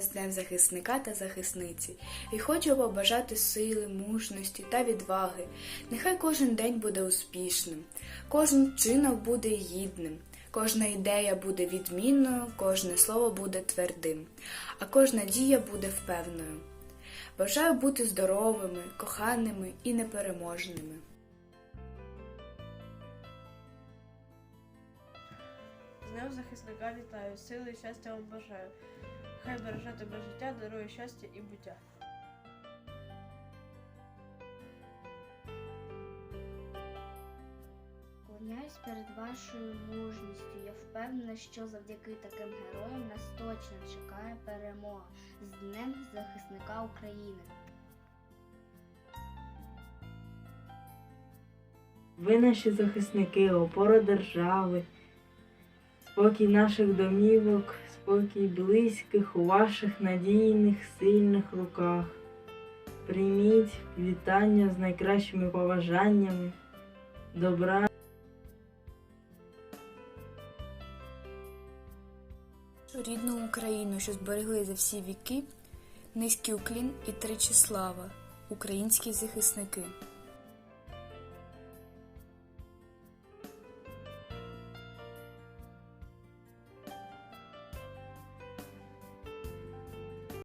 з Днем захисника та захисниці і хочу побажати сили, мужності та відваги. Нехай кожен день буде успішним, кожен вчинок буде гідним, кожна ідея буде відмінною, кожне слово буде твердим, а кожна дія буде впевненою. Бажаю бути здоровими, коханими і непереможними. З Днем захисника вітаю, сили і щастя вам бажаю. Хай береже тебе життя, дарує щастя і буття. Склоняюсь перед вашою мужністю. Я впевнена, що завдяки таким героям нас точно чекає перемога з Днем захисника України. Ви наші захисники, опора держави, спокій наших домівок, спокій близьких у ваших надійних, сильних руках. Прийміть вітання з найкращими побажаннями, добра. Рідну Україну, що зберегли за всі віки, низький уклін і тричі слава, українські захисники.